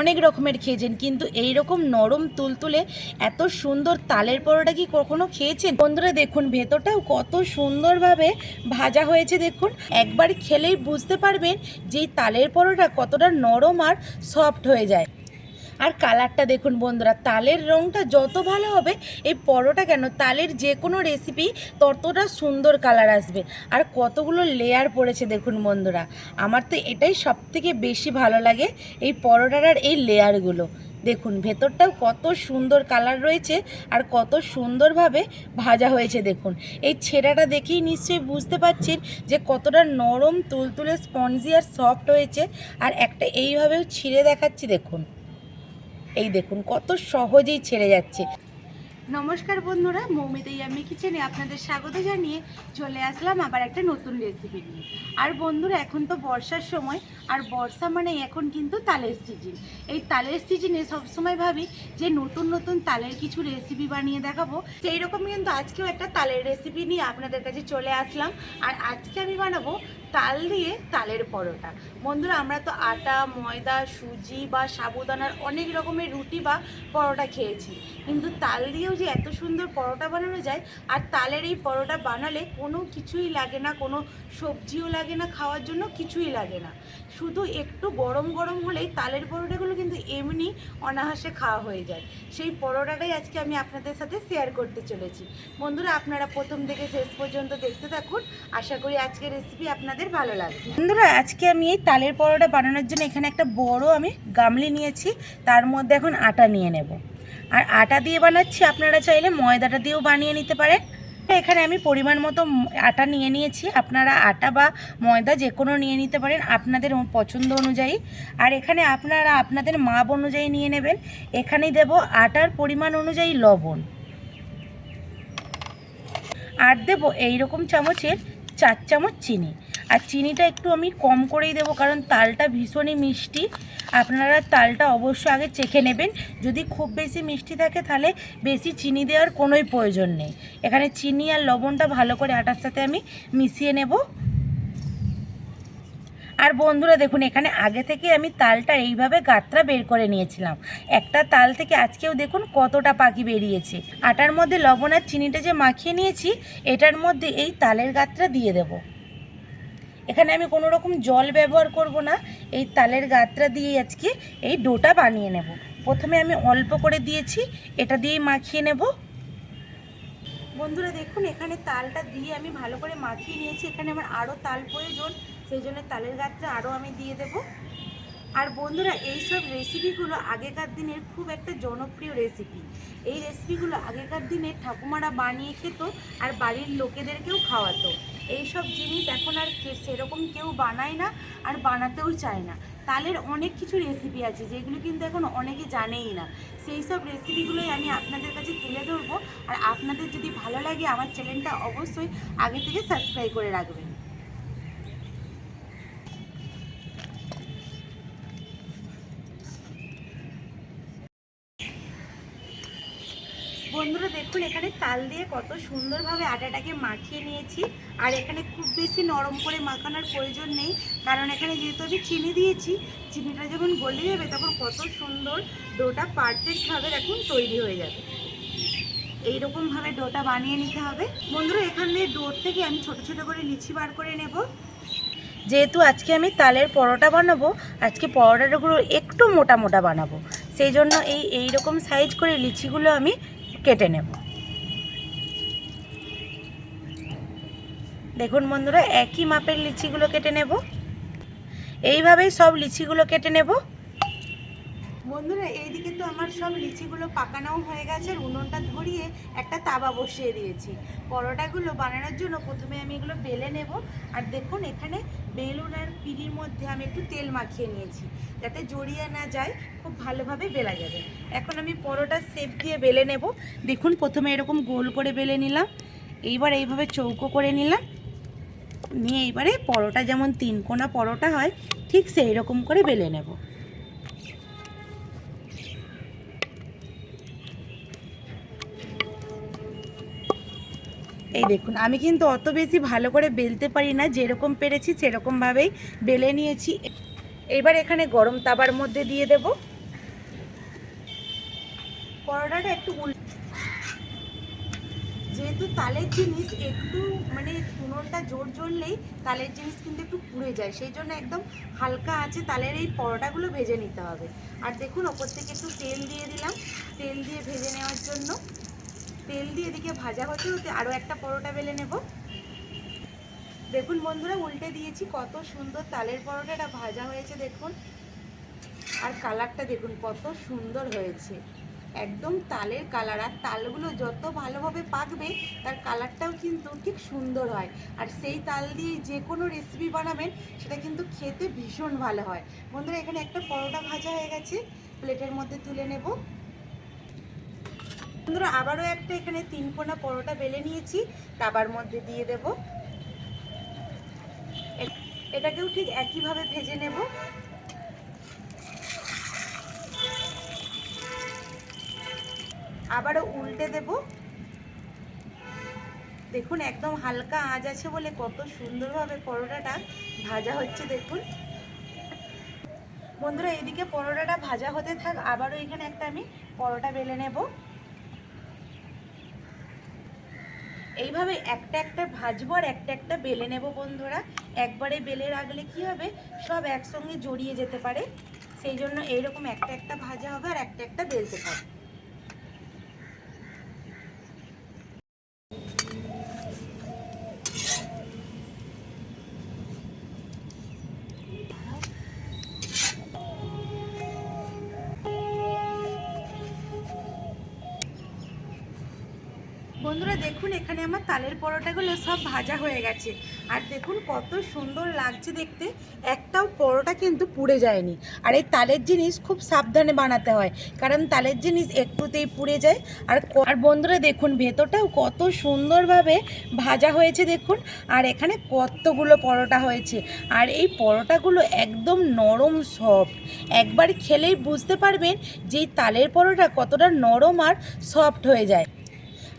অনেক রকমের খেয়েছেন, কিন্তু এই রকম নরম তুলতুলে এত সুন্দর তালের পরোটা কি কখনো খেয়েছেন? বন্ধুরা দেখুন, ভেতরটাও কত সুন্দরভাবে ভাজা হয়েছে দেখুন। একবার খেলেই বুঝতে পারবেন যে তালের পরোটা কতটা নরম আর সফট হয়ে যায়। আর কালারটা দেখুন বন্ধুরা, তালের রঙটা যত ভালো হবে, এই পরোটা কেন, তালের যে কোনো রেসিপি ততটা সুন্দর কালার আসবে। আর কতগুলো লেয়ার পড়েছে দেখুন বন্ধুরা, আমার তো এটাই সব থেকে বেশি ভালো লাগে এই পরোটার আর এই লেয়ারগুলো দেখুন, ভেতরটাও কত সুন্দর কালার রয়েছে আর কত সুন্দরভাবে ভাজা হয়েছে দেখুন। এই ছেঁড়াটা দেখেই নিশ্চয়ই বুঝতে পারছেন যে কতটা নরম, তুলতুলে স্পঞ্জি আর সফট হয়েছে। আর একটা এইভাবেও ছিঁড়ে দেখাচ্ছি দেখুন। এই দেখুন কত সহজেই ছেড়ে যাচ্ছে। নমস্কার বন্ধুরা, মৌমিতাই আমি কিচেনে আপনাদের স্বাগত জানিয়ে চলে আসলাম আবার একটা নতুন রেসিপি নিয়ে। আর বন্ধুরা, এখন তো বর্ষার সময়, আর বর্ষা মানে এখন কিন্তু তালের সিজন এই তালের সিজনে সবসময় ভাবি যে নতুন নতুন তালের কিছু রেসিপি বানিয়ে দেখাবো। সেই রকম কিন্তু আজকেও একটা তালের রেসিপি নিয়ে আপনাদের কাছে চলে আসলাম। আর আজকে আমি বানাবো তাল দিয়ে তালের পরোটা। বন্ধুরা, আমরা তো আটা, ময়দা, সুজি বা সাবুদানার অনেক রকমের রুটি বা পরোটা খেয়েছি। কিন্তু তাল দিয়েও যে এত সুন্দর পরোটা বানানো যায়, আর তালের এই পরোটা বানালে কোনো কিছুই লাগে না, কোনো সবজিও লাগে না, খাওয়ার জন্য কিছুই লাগে না। শুধু একটু গরম গরম হলেই তালের পরোটাগুলো কিন্তু এমনি অনাহাসে খাওয়া হয়ে যায়। সেই পরোটাটাই আজকে আমি আপনাদের সাথে শেয়ার করতে চলেছি। বন্ধুরা, আপনারা প্রথম থেকে শেষ পর্যন্ত দেখতে থাকুন। আশা করি আজকের রেসিপি আপনাদের ভালো লাগবে। বন্ধুরা, আজকে আমি এই তালের পরোটা বানানোর জন্য এখানে একটা বড় আমি গামলি নিয়েছি। তার মধ্যে এখন আটা নিয়ে নেব। আর আটা দিয়ে বানাচ্ছি, আপনারা চাইলে ময়দাটা দিয়েও বানিয়ে নিতে পারেন। এখানে আমি পরিমাণ মতো আটা নিয়ে নিয়েছি। আপনারা আটা বা ময়দা যে কোনো নিয়ে নিতে পারেন আপনাদের পছন্দ অনুযায়ী। আর এখানে আপনারা আপনাদের মাপ অনুযায়ী নিয়ে নেবেন। এখানেই দেব আটার পরিমাণ অনুযায়ী লবণ। আর দেবো এইরকম চামচের চার চামচ চিনি। আর চিনিটা একটু আমি কম করেই দেবো, কারণ তালটা ভীষণই মিষ্টি। আপনারা তালটা অবশ্যই আগে চেখে নেবেন। যদি খুব বেশি মিষ্টি থাকে, তাহলে বেশি চিনি দেওয়ার কোনোই প্রয়োজন নেই। এখানে চিনি আর লবণটা ভালো করে আটার সাথে আমি মিশিয়ে নেব। আর বন্ধুরা, দেখুন, এখানে আগে থেকে আমি তালটা এইভাবে গাত্রা বের করে নিয়েছিলাম। একটা তাল থেকে আজকেও দেখুন কতটা পাখি বেরিয়েছে। আটার মধ্যে লবণ আর চিনিটা যে মাখিয়ে নিয়েছি, এটার মধ্যে এই তালের গাত্রা দিয়ে দেব। এখানে আমি কোনো রকম জল ব্যবহার করব না। এই তালের গাত্রা দিয়ে আজকে এই ডোটা বানিয়ে নেব। প্রথমে আমি অল্প করে দিয়েছি, এটা দিয়েই মাখিয়ে নেব। বন্ধুরা দেখুন, এখানে তালটা দিয়ে আমি ভালো করে মাখিয়ে নিয়েছি। এখানে আমার আরও তাল প্রয়োজন, সেই জন্য তালের গাত্রে আরও আমি দিয়ে দেব। আর বন্ধুরা, এই সব রেসিপিগুলো আগেকার দিনের খুব একটা জনপ্রিয় রেসিপি। এই রেসিপিগুলো আগেকার দিনে ঠাকুমারা বানিয়ে খেত আর বাড়ির লোকেদেরকেও খাওয়াতো। এই সব জিনিস এখন আর সেরকম কেউ বানায় না আর বানাতেও চায় না। তালের অনেক কিছু রেসিপি আছে, যেগুলো কিন্তু এখন অনেকে জানেই না। সেই সব রেসিপিগুলোই আমি আপনাদের কাছে তুলে ধরবো। আর আপনাদের যদি ভালো লাগে আমার চ্যানেলটা অবশ্যই আগে থেকে সাবস্ক্রাইব করে রাখবেন। দেখুন, এখানে তাল দিয়ে কত সুন্দরভাবে আটাটাকে মাখিয়ে নিয়েছি। আর এখানে খুব বেশি নরম করে মাখানোর প্রয়োজন নেই। কারণ এখানে যেহেতু আমি চিনি দিয়েছি, চিনিটা যখন গলে যাবে তখন কত সুন্দর ডোটা পারফেক্টভাবে দেখুন তৈরি হয়ে যাবে। এইরকমভাবে ডোটা বানিয়ে নিতে হবে। বন্ধুরা, এখানে ডোর থেকে আমি ছোট ছোট করে লিচি বার করে নেব। যেহেতু আজকে আমি তালের পরোটা বানাবো, আজকে পরোটাগুলো একটু মোটা মোটা বানাবো। সেই জন্য এই এই রকম সাইজ করে লিচিগুলো আমি কেটে নেব। দেখুন বন্ধুরা, একই মাপের লিচিগুলো কেটে নেব। এইভাবেই সব লিচিগুলো কেটে নেব। বন্ধুরা, এইদিকে তো আমার সব লিচিগুলো পাকানোও হয়ে গেছে আর উনুনটা ধরিয়ে একটা তাবা বসিয়ে দিয়েছি। পরোটাগুলো বানানোর জন্য প্রথমে আমি এগুলো বেলে নেব। আর দেখুন, এখানে বেলুন আর পিড়ির মধ্যে আমি একটু তেল মাখিয়ে নিয়েছি, যাতে জড়িয়ে না যায়, খুব ভালোভাবে বেলা যাবে। এখন আমি পরোটা শেপ দিয়ে বেলে নেব। দেখুন, প্রথমে এরকম গোল করে বেলে নিলাম। এইবার এইভাবে চৌকো করে নিলাম। নিয়ে এইবারে পরোটা যেমন তিন কোনা পরোটা হয়, ঠিক সেই রকম করে বেলে নেব। এই দেখুন, আমি কিন্তু অত বেশি ভালো করে বেলতে পারি না, যেরকম পেরেছি সেরকমভাবেই বেলে নিয়েছি। এবার এখানে গরম তাবার মধ্যে দিয়ে দেব। পরোটাটা একটু যেহেতু তালের জিনিস একটু উনুনটা জোর জ্বললেই তালের জিনিস কিন্তু একটু পুড়ে যায়। সেই জন্য একদম হালকা আছে তালের এই পরোটাগুলো ভেজে নিতে হবে। আর দেখুন, ওপর থেকে একটু তেল দিয়ে দিলাম। তেল দিয়ে ভেজে নেওয়ার জন্য তেল দিয়ে এদিকে ভাজা হতে হতে আরও একটা পরোটা বেলে নেব। দেখুন বন্ধুরা, উল্টে দিয়েছি, কত সুন্দর তালের পরোটাটা ভাজা হয়েছে দেখুন। আর কালারটা দেখুন, কত সুন্দর হয়েছে। একদম তালের কালার আর তালগুলো যত ভালোভাবে পাকবে, তার কালারটাও কিন্তু ঠিক সুন্দর হয়। আর সেই তাল দিয়ে যে কোনো রেসিপি বানাবেন, সেটা কিন্তু খেতে ভীষণ ভালো হয়। বন্ধুরা, এখানে একটা পরোটা ভাজা হয়ে গেছে। প্লেটের মধ্যে তুলে নেব। বন্ধুরা, আবারও একটা এখানে তিন কোনা পরোটা বেলে নিয়েছি। তাবার মধ্যে দিয়ে দেব। এটাকেও ঠিক একইভাবে ভেজে নেব। আবারও উল্টে দেব। দেখুন, একদম হালকা আঁচ আছে বলে কত সুন্দরভাবে পরোটাটা ভাজা হচ্ছে, দেখুন। বন্ধুরা এদিকে পরোটাটা ভাজা হতে থাক, আবারও এখানে একটা আমি পরোটা বেলে নেব। এইভাবে একটা একটা ভাজবো আর একটা একটা বেলে নেব, বন্ধুরা। একবারে বেলে রাখলে কি হবে? সব একসঙ্গে জড়িয়ে যেতে পারে। সেই জন্য এইরকম একটা একটা ভাজা হবে আর একটা একটা বেলতে থাকবে বন্ধুরা দেখুন, এখানে আমার তালের পরোটাগুলো সব ভাজা হয়ে গেছে। আর দেখুন, কত সুন্দর লাগছে দেখতে। একটাও পরোটা কিন্তু পুড়ে যায়নি। আর এই তালের জিনিস খুব সাবধানে বানাতে হয়। কারণ তালের জিনিস একটুতেই পুড়ে যায়। আর আর বন্ধুরা দেখুন, ভেতরটাও কত সুন্দরভাবে ভাজা হয়েছে দেখুন। আর এখানে কতগুলো পরোটা হয়েছে। আর এই পরোটাগুলো একদম নরম সফট। একবার খেলেই বুঝতে পারবেন যে তালের পরোটা কতটা নরম আর সফট হয়ে যায়।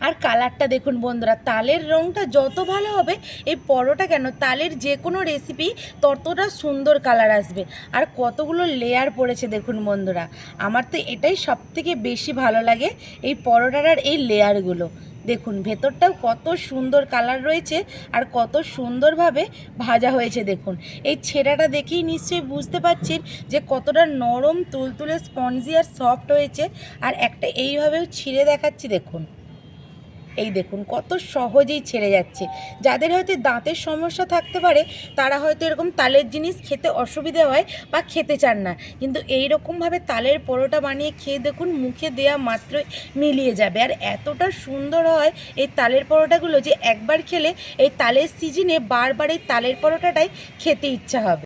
আর কালারটা দেখুন বন্ধুরা, তালের রঙটা যত ভালো হবে, এই পরোটা কেন, তালের যে কোনো রেসিপি ততটা সুন্দর কালার আসবে। আর কতগুলো লেয়ার পড়েছে দেখুন বন্ধুরা, আমার তো এটাই সব থেকে বেশি ভালো লাগে এই পরোটার আর এই লেয়ারগুলো দেখুন, ভেতরটাও কত সুন্দর কালার রয়েছে আর কত সুন্দরভাবে ভাজা হয়েছে দেখুন। এই ছেঁড়াটা দেখেই নিশ্চয়ই বুঝতে পারছেন যে কতটা নরম, তুলতুলে স্পঞ্জি আর সফট হয়েছে। আর একটা এইভাবেও ছিঁড়ে দেখাচ্ছি দেখুন। এই দেখুন, কত সহজেই ছেড়ে যাচ্ছে। যাদের হয়তো দাঁতের সমস্যা থাকতে পারে, তারা হয়তো এরকম তালের জিনিস খেতে অসুবিধে হয় বা খেতে চান না। কিন্তু এই রকমভাবে তালের পরোটা বানিয়ে খেয়ে দেখুন, মুখে দেয়া মাত্রই মিলিয়ে যাবে। আর এতটা সুন্দর হয় এই তালের পরোটাগুলো যে একবার খেলে এই তালের সিজনে বারবার এই তালের পরোটাটাই খেতে ইচ্ছা হবে।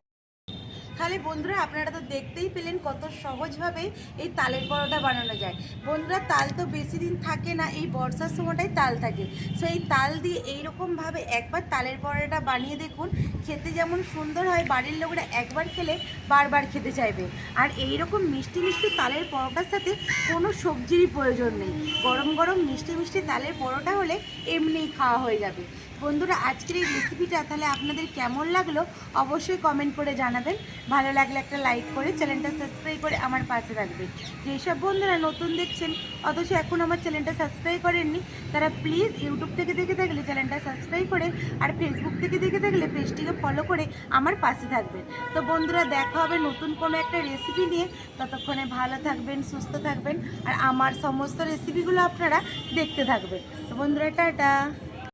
তাহলে বন্ধুরা আপনারা তো দেখতেই পেলেন কত সহজভাবে এই তালের পরোটা বানানো যায়। বন্ধুরা, তাল তো বেশি দিন থাকে না, এই বর্ষার সময়টাই তাল থাকে। সো এই তাল দিয়ে এইরকমভাবে একবার তালের পরোটা বানিয়ে দেখুন, খেতে যেমন সুন্দর হয়, বাড়ির লোকরা একবার খেলে বারবার খেতে চাইবে। আর এই রকম মিষ্টি মিষ্টি তালের পরোটার সাথে কোনো সবজিরই প্রয়োজন নেই। গরম গরম মিষ্টি মিষ্টি তালের পরোটা হলে এমনিই খাওয়া হয়ে যাবে। বন্ধুরা, আজকের এই রেসিপিটা তাহলে আপনাদের কেমন লাগল অবশ্যই কমেন্ট করে জানাবেন। ভালো লাগলে একটা লাইক করে চ্যানেলটা সাবস্ক্রাইব করে আমার পাশে রাখবেন যেসব বন্ধুরা নতুন দেখছেন, অথচ এখন আমার চ্যানেলটা সাবস্ক্রাইব করেননি, তারা প্লিজ ইউটিউব থেকে দেখে থাকলে চ্যানেলটা সাবস্ক্রাইব করে আর ফেসবুক থেকে দেখে থাকলে পেজটিকে ফলো করে আমার পাশে থাকবেন। তো বন্ধুরা, দেখা হবে নতুন কোনো একটা রেসিপি নিয়ে। ততক্ষণে ভালো থাকবেন, সুস্থ থাকবেন, আর আমার সমস্ত রেসিপিগুলো আপনারা দেখতে থাকবেন। তো বন্ধুরা, টাটা!